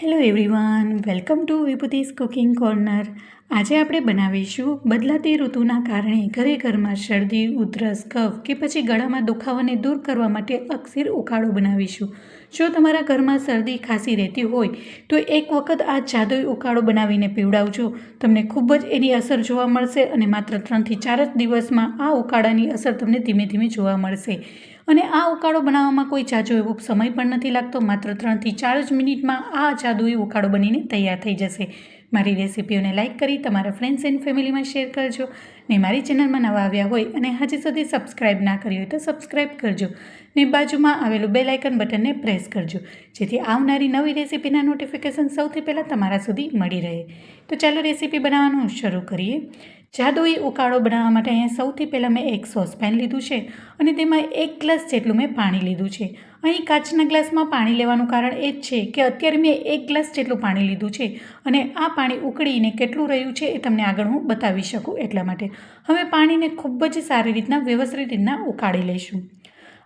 Hello everyone welcome to Vibhuti's cooking corner આજે આપણે બનાવીશું બદલાતી ઋતુના કારણે ઘરે ઘરમાં શરદી, ઉધરસ, કફ કે પછી ગળામાં દુખાવાને દૂર કરવા માટે અક્ષીર ઉકાળો બનાવીશું. જો તમારા ઘરમાં શરદી ખાંસી રહેતી હોય, તો એક વખત આ જાદુઈ ઉકાળો બનાવીને પીવડાવજો. તમને ખૂબ જ એની અસર જોવા મળશે અને માત્ર ત્રણથી ચાર જ દિવસમાં આ ઉકાળાની અસર તમને ધીમે ધીમે જોવા મળશે. અને આ ઉકાળો બનાવવામાં કોઈ જાજો એવો સમય પણ નથી લાગતો, માત્ર ત્રણથી ચાર જ મિનિટમાં આ જાદુઈ ઉકાળો બનીને તૈયાર થઈ જશે. મારી રેસિપીઓને લાઇક કરી તમારા ફ્રેન્ડ્સ એન્ડ ફેમિલીમાં શેર કરજો. ને મારી ચેનલમાં નવા આવ્યા હોય અને હજી સુધી સબસ્ક્રાઇબ ના કરી હોય તો સબસ્ક્રાઇબ કરજો. ને બાજુમાં આવેલું બેલ આઇકન બટનને પ્રેસ કરજો, જેથી આવનારી નવી રેસિપીના નોટિફિકેશન સૌથી પહેલાં તમારા સુધી મળી રહે. તો ચાલો રેસિપી બનાવવાનું શરૂ કરીએ. જાદુઈ ઉકાળો બનાવવા માટે અહીંયા સૌથી પહેલાં મેં એક સોસપેન લીધું છે અને તેમાં એક ગ્લાસ જેટલું મેં પાણી લીધું છે. અહીં કાચના ગ્લાસમાં પાણી લેવાનું કારણ એ જ છે કે અત્યારે મેં એક ગ્લાસ જેટલું પાણી લીધું છે અને આ પાણી ઉકળીને કેટલું રહ્યું છે એ તમને આગળ હું બતાવી શકું એટલા માટે. હવે પાણીને ખૂબ જ સારી રીતના વ્યવસ્થિત રીતના ઉકાળી લઈશું.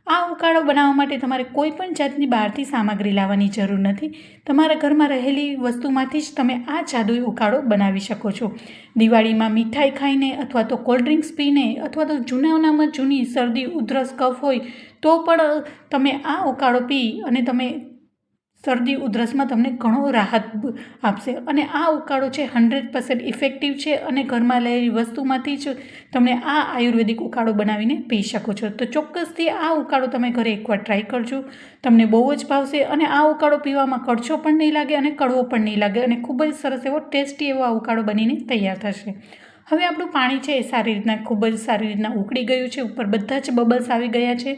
આ ઉકાળો બનાવવા માટે તમારે કોઈ પણ જાતની બહારથી સામગ્રી લાવવાની જરૂર નથી. તમારા ઘરમાં રહેલી વસ્તુમાંથી જ તમે આ જાદુઈ ઉકાળો બનાવી શકો છો. દિવાળીમાં મીઠાઈ ખાઈને અથવા તો કોલ્ડ ડ્રિંક્સ પીને અથવા તો જૂનાનામાં જૂની શરદી, ઉધરસ, કફ હોય તો પણ તમે આ ઉકાળો પી અને તમે શરદી ઉધરસમાં તમને ઘણો રાહત આપશે. અને આ ઉકાળો છે હંડ્રેડ પર્સન્ટ ઇફેક્ટિવ છે અને ઘરમાં લેલી વસ્તુમાંથી જ તમે આ આયુર્વેદિક ઉકાળો બનાવીને પી શકો છો. તો ચોક્કસથી આ ઉકાળો તમે ઘરે એકવાર ટ્રાય કરજો. તમને બહુ જ ભાવશે અને આ ઉકાળો પીવામાં કડછો પણ નહીં લાગે અને કડવો પણ નહીં લાગે અને ખૂબ જ સરસ એવો ટેસ્ટી એવો આ ઉકાળો બનીને તૈયાર થશે. હવે આપણું પાણી છે એ સારી રીતના, ખૂબ જ સારી રીતના ઉકળી ગયું છે, ઉપર બધા જ બબલ્સ આવી ગયા છે.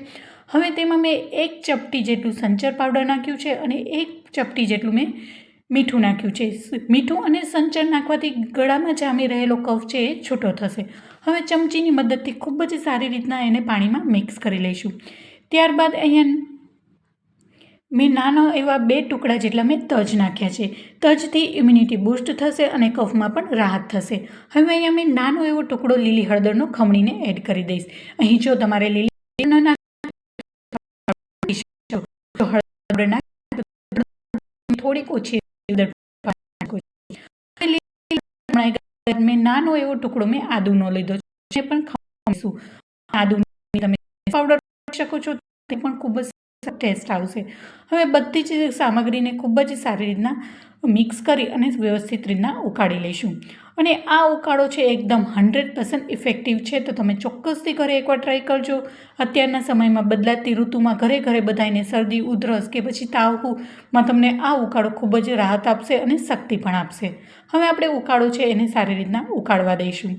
હવે તેમાં મેં એક ચપટી જેટલું સંચર પાવડર નાખ્યું છે અને એક ચપટી જેટલું મેં મીઠું નાખ્યું છે. મીઠું અને સંચર નાખવાથી ગળામાં જામી રહેલો કફ છે એ છૂટો થશે. હવે ચમચીની મદદથી ખૂબ જ સારી રીતના એને પાણીમાં મિક્સ કરી લઈશું. ત્યારબાદ અહીંયા મેં નાના એવા બે ટુકડા જેટલા મેં તજ નાખ્યા છે. તજથી ઇમ્યુનિટી બૂસ્ટ થશે અને કફમાં પણ રાહત થશે. હવે અહીંયા મેં નાનો એવો ટુકડો લીલી હળદરનો ખમણીને એડ કરી દઈશ. અહીં જો તમારે લીલી થોડીક ઓછી મેં નાનો એવો ટુકડો મેં આદુનો લીધો છે. પણ ખમણીશું. આદુ તમે પાવડર શકો છો. તે પણ ખૂબ જ ટેસ્ટ આવશે. હવે બધી જ સામગ્રીને ખૂબ જ સારી રીતના મિક્સ કરી અને વ્યવસ્થિત રીતના ઉકાળી લઈશું. અને આ ઉકાળો છે એકદમ હંડ્રેડ પર્સન્ટ ઇફેક્ટિવ છે, તો તમે ચોક્કસથી ઘરે એકવાર ટ્રાય કરજો. અત્યારના સમયમાં બદલાતી ઋતુમાં ઘરે ઘરે બધાને શરદી, ઉધરસ કે પછી તાવમાં તમને આ ઉકાળો ખૂબ જ રાહત આપશે અને શક્તિ પણ આપશે. હવે આપણે ઉકાળો છે એને સારી રીતના ઉકાળવા દઈશું.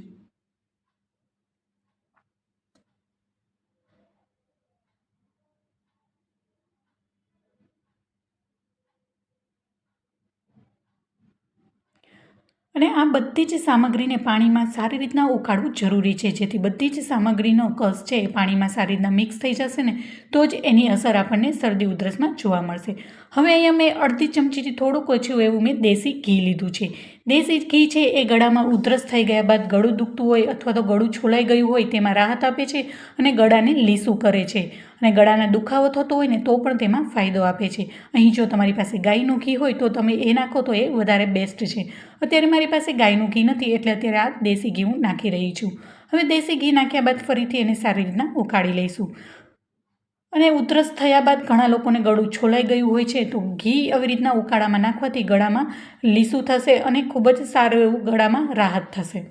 અને આ બધી જ સામગ્રીને પાણીમાં સારી રીતના ઉકાળવું જરૂરી છે. જેથી બધી જ સામગ્રીનો કસ છે એ પાણીમાં સારી રીતના મિક્સ થઈ જશે ને તો જ એની અસર આપણને શરદી ઉધરસમાં જોવા મળશે. હવે અહીંયા મેં અડધી ચમચીથી થોડુંક ઓછું એવું મેં દેશી ઘી લીધું છે. દેશી ઘી છે, એ ગળામાં ઉધરસ થઈ ગયા બાદ ગળું દુખતું હોય અથવા તો ગળું છોલાઈ ગયું હોય તેમાં રાહત આપે છે અને ગળાને લીસું કરે છે. અને ગળાના દુખાવો થતો હોય ને તો પણ તેમાં ફાયદો આપે છે. અહીં જો તમારી પાસે ગાયનું ઘી હોય તો તમે એ નાખો તો એ વધારે બેસ્ટ છે. અત્યારે મારી પાસે ગાયનું ઘી નથી એટલે અત્યારે આ દેશી ઘી હું નાખી રહી છું. હવે દેશી ઘી નાખ્યા બાદ ફરીથી એને સારી રીતના ઉકાળી લઈશું. અને ઉધરસ થયા બાદ ઘણા લોકોને ગળું છોલાઈ ગયું હોય છે, તો ઘી આવી રીતના ઉકાળામાં નાખવાથી ગળામાં લીસું થશે અને ખૂબ જ સારું એવું ગળામાં રાહત થશે.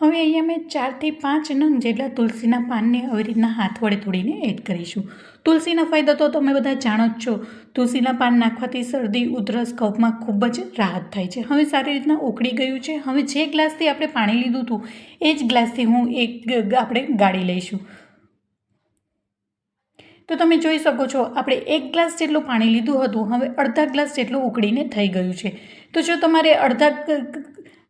હવે અહીંયા મેં ચારથી પાંચ નંગ જેટલા તુલસીના પાનને આવી રીતના હાથ વડે તોડીને એડ કરીશું. તુલસીના ફાયદા તો તમે બધા જાણો જ છો. તુલસીના પાન નાખવાથી શરદી, ઉધરસ, કફમાં ખૂબ જ રાહત થાય છે. હવે સારી રીતના ઉકળી ગયું છે. હવે જે ગ્લાસથી આપણે પાણી લીધું હતું, એ જ ગ્લાસથી હું એક આપણે ગાળી લઈશું. તો તમે જોઈ શકો છો, આપણે એક ગ્લાસ જેટલું પાણી લીધું હતું, હવે અડધા ગ્લાસ જેટલું ઉકળીને થઈ ગયું છે. તો જો તમારે અડધા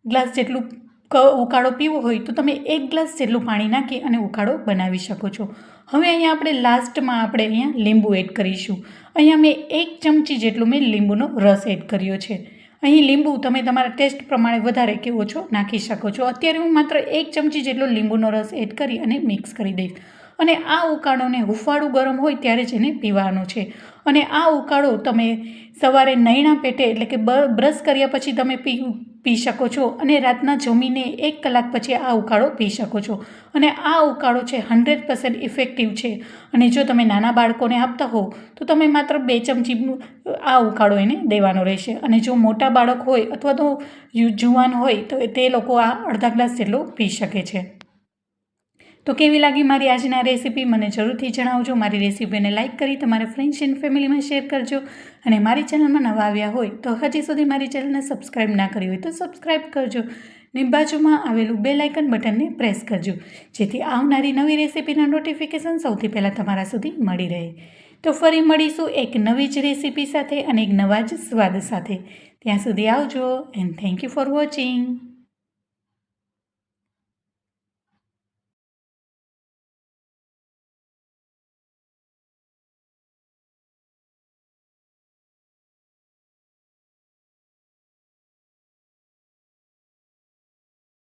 ગ્લાસ જેટલું ઉકાળો પીવો હોય તો તમે એક ગ્લાસ જેટલું પાણી નાખી અને ઉકાળો બનાવી શકો છો. હવે અહીંયા આપણે લાસ્ટમાં આપણે અહીંયા લીંબુ એડ કરીશું. અહીંયા મેં એક ચમચી જેટલું મેં લીંબુનો રસ એડ કર્યો છે. અહીં લીંબુ તમે તમારા ટેસ્ટ પ્રમાણે વધારે કે ઓછો નાખી શકો છો. અત્યારે હું માત્ર એક ચમચી જેટલો લીંબુનો રસ એડ કરી અને મિક્સ કરી દઈશ. અને આ ઉકાળોને હુફાળું ગરમ હોય ત્યારે જ એને પીવાનો છે. અને આ ઉકાળો તમે સવારે નૈણા પેટે એટલે કે બ્રશ કર્યા પછી તમે પી પી શકો છો અને રાતના જમીને એક કલાક પછી આ ઉકાળો પી શકો છો. અને આ ઉકાળો છે હંડ્રેડ પર્સન્ટ ઇફેક્ટિવ છે. અને જો તમે નાના બાળકોને આપતા હો, તો તમે માત્ર બે ચમચી આ ઉકાળો એને દેવાનો રહેશે. અને જો મોટા બાળક હોય અથવા તો જુવાન હોય, તો તે લોકો આ અડધા ગ્લાસ જેટલો પી શકે છે. તો કેવી લાગી મારી આજના રેસીપી? મને જરૂરથી જણાવજો. મારી રેસીપીને લાઇક કરી તમારા ફ્રેન્ડ્સ એન્ડ ફેમિલીમાં શેર કરજો. અને મારી ચેનલમાં નવા આવ્યા હોય તો હજી સુધી મારી ચેનલને સબસ્ક્રાઈબ ના કરી હોય તો સબસ્ક્રાઈબ કરજો. ને બાજુમાં આવેલું બે લાઇકન બટનને પ્રેસ કરજો, જેથી આવનારી નવી રેસીપીના નોટિફિકેશન સૌથી પહેલાં તમારા સુધી મળી રહે. તો ફરી મળીશું એક નવી જ રેસીપી સાથે અને એક નવા જ સ્વાદ સાથે. ત્યાં સુધી આવજો and thank you for watching